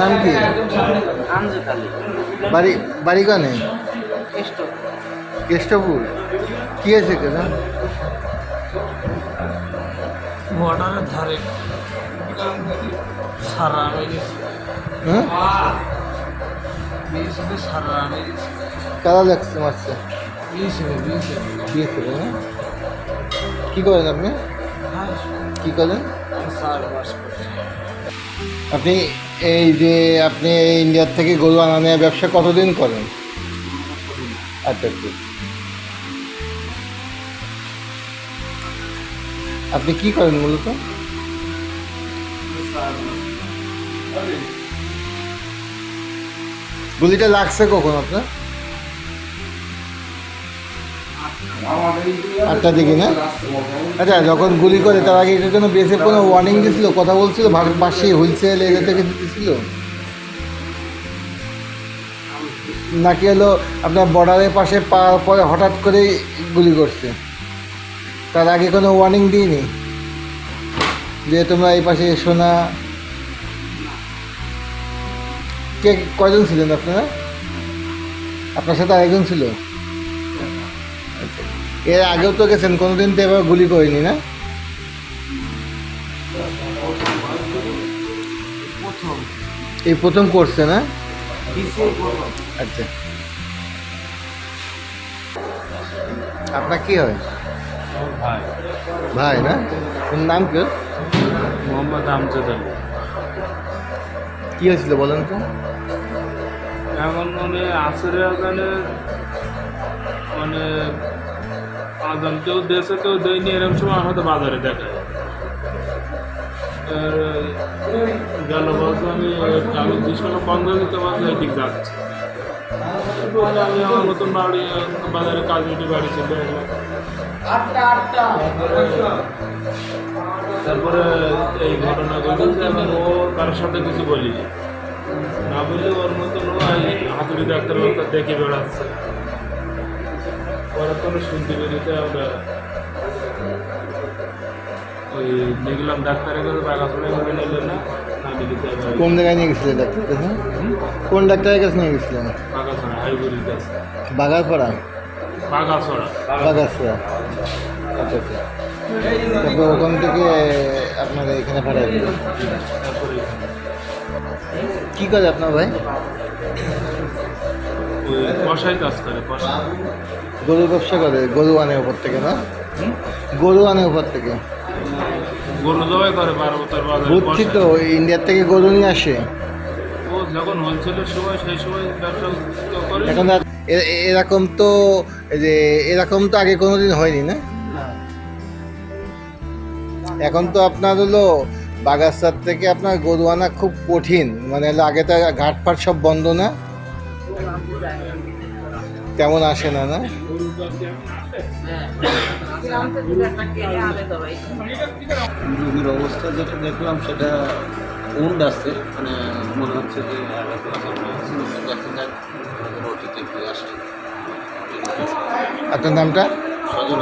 নাম কি? বাড়ি বাড়ি কানে? কেষ্ট কেষ্টপুর। কি আছে কেন? বর্ডারের ধারে। সারা কারা লাগছে মারছে? না কী করেন আপনি? হ্যাঁ। কী করেন আপনি এই যে আপনি ইন্ডিয়ার থেকে গরু আনা নেওয়া ব্যবসা কতদিন করেন? আচ্ছা আচ্ছা। আপনি কি করেন মূলত? গুলিটা লাগছে কখন আপনার? আটটা দিকে, না? আচ্ছা যখন গুলি করে, তার আগে এটার জন্য বেসে কোনো ওয়ার্নিং দিছিল? কথা বলছিল? পাশে হুইলসেল এগুলো থেকে দিছিল? নাকি হলো আপনার বর্ডারের পাশে পাওয়ার পরে হঠাৎ করেই গুলি করছে? তার আগে কোনো ওয়ার্নিং দিইনি? যে তোমরা এই পাশে এসো না। কে, কয়জন ছিলেন আপনারা? আপনার সাথে আরেকজন ছিল। এর আগেও তো গেছেন কোনোদিন তো এবার গুলি করিনি না? এই প্রথম করছে না? আচ্ছা। আপনার কি হয়? ভাই। ভাই না? ওর নাম কি? মোহাম্মদ আমজদ আলী। কি হয়েছিল বলেন তো? এখন মানে আসরে আজানে মানে আজান কেউ দেশে কেউ দেয়নি এরকম সময় আমাদের বাজারে দেখা গেল বছর আমি আমি দুশো পনেরো দিতে পারলে ঠিক যাচ্ছে। আমি আমার নতুন বাড়ি বাজারে কাজ উঠে বাড়ি চলে এলাম তারপরে এই ঘটনা ঘটেছে এবং ও কারোর সাথে কিছু বলি না বললে ওর মতন ও হাতুড়ি ডাক্তার দেখে বেড়াচ্ছে। পরে কোনো শুনতে আমরা। ওই দেখলাম ডাক্তারের কাছে করে না কোন জায়গায় নিয়ে গেছিলেন ডাক্তার কাছে? কোন ডাক্তারের কাছে নিয়ে গেছিলেন বাগাছড়া কাছে। বাগাছড়া? আচ্ছা আচ্ছা। তারপর ওখান থেকে আপনারা এখানে পাঠাই দিলেন। কী করে আপনার ভাই? কষাই কাজ করে কষাই। গরু ব্যবসা করে গরু আনে ওপর থেকে না? গরু আনে ওপর থেকে। গরু জবাই করে বারো তার বাজারে বুঝছি তো ইন্ডিয়ার থেকে গরু নিয়ে আসে। ও যখন হোলসেলের সময় সেই সময় ব্যবসা করে। এখন এরকম তো যে এরকম তো আগে কোনোদিন হয়নি না? এখন তো আপনার হলো বাগাসার থেকে আপনার গরু আনা খুব কঠিন। মানে হলো আগে তো ঘাটফাট সব বন্ধ না? তেমন আসে না না? রোগীর অবস্থা যেটা দেখলাম সেটা উন্ড আছে। মানে মনে হচ্ছে যে দেখা যাক ওটিতে ফিরে আসে আপনার নামটা? সজল